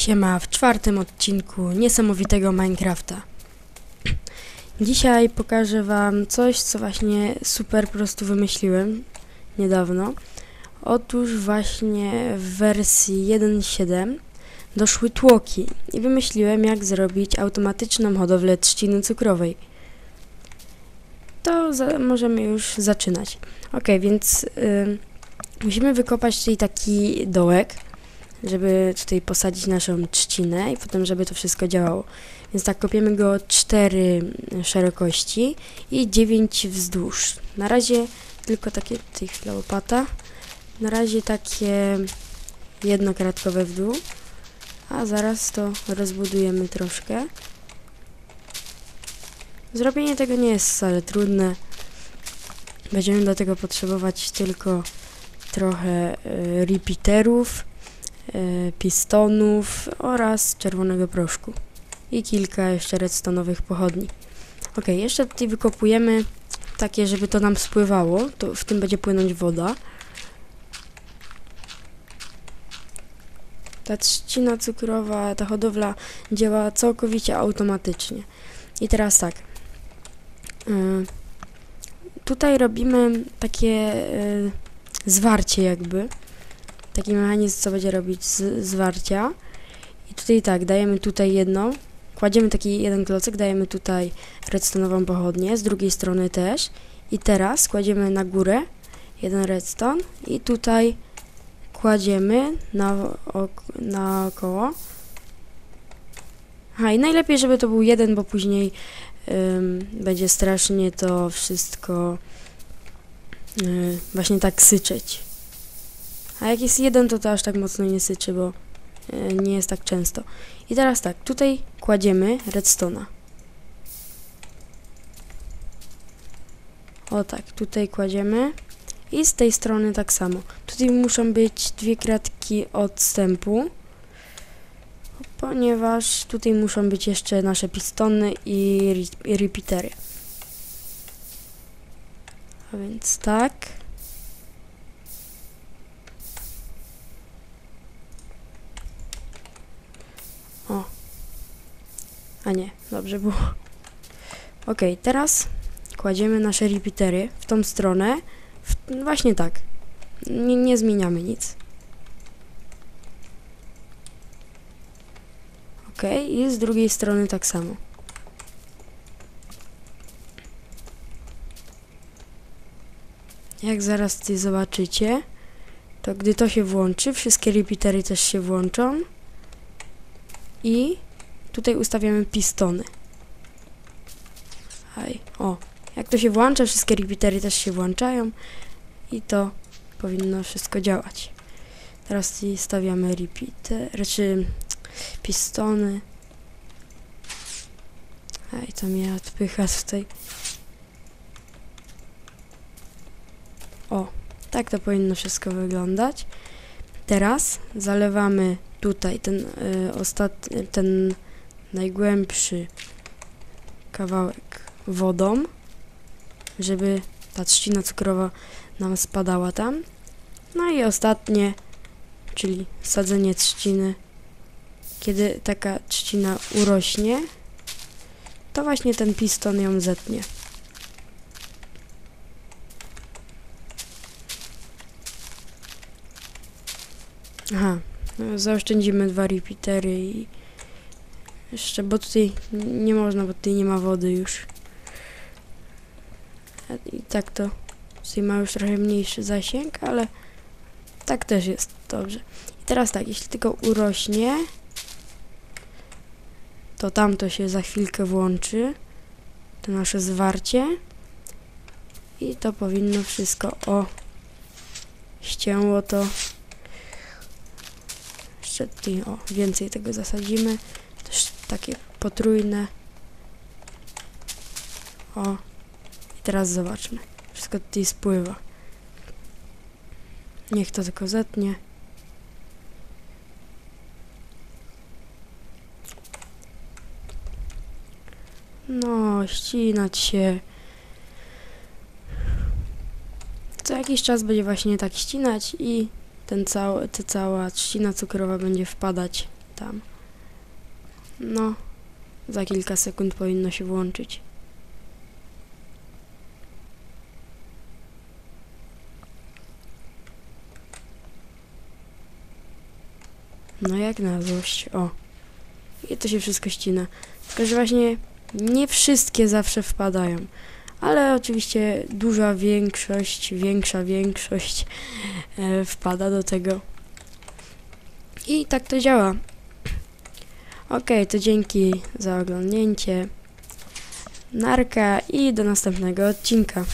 Siema, w czwartym odcinku niesamowitego Minecrafta. Dzisiaj pokażę wam coś, co właśnie super prostu wymyśliłem niedawno. Otóż właśnie w wersji 1.7 doszły tłoki i wymyśliłem jak zrobić automatyczną hodowlę trzciny cukrowej. To możemy już zaczynać. Ok, więc y, musimy wykopać tutaj taki dołek żeby tutaj posadzić naszą trzcinę i potem, żeby to wszystko działało. Więc tak, kopiemy go 4 szerokości i 9 wzdłuż. Na razie tylko takie, tutaj chwila łopata, na razie takie jednokratkowe w dół, a zaraz to rozbudujemy troszkę. Zrobienie tego nie jest wcale trudne. Będziemy do tego potrzebować tylko trochę y, repeaterów, pistonów oraz czerwonego proszku i kilka jeszcze redstonowych pochodni. Ok, jeszcze tutaj wykopujemy takie, żeby to nam spływało, to w tym będzie płynąć woda. Ta trzcina cukrowa, ta hodowla działa całkowicie automatycznie. I teraz tak. y, tutaj robimy takie y, zwarcie jakby taki mechanizm, co będzie robić z, zwarcia. I tutaj tak, dajemy tutaj jedną, kładziemy taki jeden klocek, dajemy tutaj redstone'ową pochodnię, z drugiej strony też. I teraz kładziemy na górę jeden redstone i tutaj kładziemy na, ok, naokoło. Aha, i najlepiej, żeby to był jeden, bo później ym, będzie strasznie to wszystko yy, właśnie tak syczeć. A jak jest jeden, to to aż tak mocno nie syczy, bo e, nie jest tak często. I teraz tak, tutaj kładziemy redstone'a. O tak, tutaj kładziemy. I z tej strony tak samo. Tutaj muszą być dwie kratki odstępu, ponieważ tutaj muszą być jeszcze nasze pistony i, i repeatery. A więc tak. A nie, dobrze było. Ok, teraz kładziemy nasze repeatery w tą stronę. W, no właśnie tak. Nie, nie zmieniamy nic. Ok, i z drugiej strony tak samo. Jak zaraz tutaj zobaczycie, to gdy to się włączy, wszystkie repeatery też się włączą i tutaj ustawiamy pistony. Aj, o, jak to się włącza, wszystkie repeatery też się włączają i to powinno wszystko działać. Teraz stawiamy repeater, czy pistony. Aj, to mnie odpycha tutaj. O, tak to powinno wszystko wyglądać. Teraz zalewamy tutaj ten y, ostatni, ten najgłębszy kawałek wodą, żeby ta trzcina cukrowa nam spadała tam. No i ostatnie, czyli sadzenie trzciny. Kiedy taka trzcina urośnie, to właśnie ten piston ją zetnie. Aha, no, zaoszczędzimy dwa repeatery i jeszcze, bo tutaj nie można, bo tutaj nie ma wody już. I tak to tutaj ma już trochę mniejszy zasięg, ale tak też jest dobrze. I teraz tak, jeśli tylko urośnie, to tamto się za chwilkę włączy, to nasze zwarcie i to powinno wszystko, o, ścięło to jeszcze tutaj, o, więcej tego zasadzimy. Takie potrójne. O. I teraz zobaczmy. Wszystko tutaj spływa. Niech to tylko zetnie. No, ścinać się. Co jakiś czas będzie właśnie tak ścinać i ten cały, ta cała trzcina cukrowa będzie wpadać tam. No, za kilka sekund powinno się włączyć. No jak na złość, o. I to się wszystko ścina. Tylko, że właśnie nie wszystkie zawsze wpadają. Ale oczywiście duża większość, większa większość e, wpada do tego. I tak to działa. Okej, to dzięki za oglądnięcie. Narka i do następnego odcinka.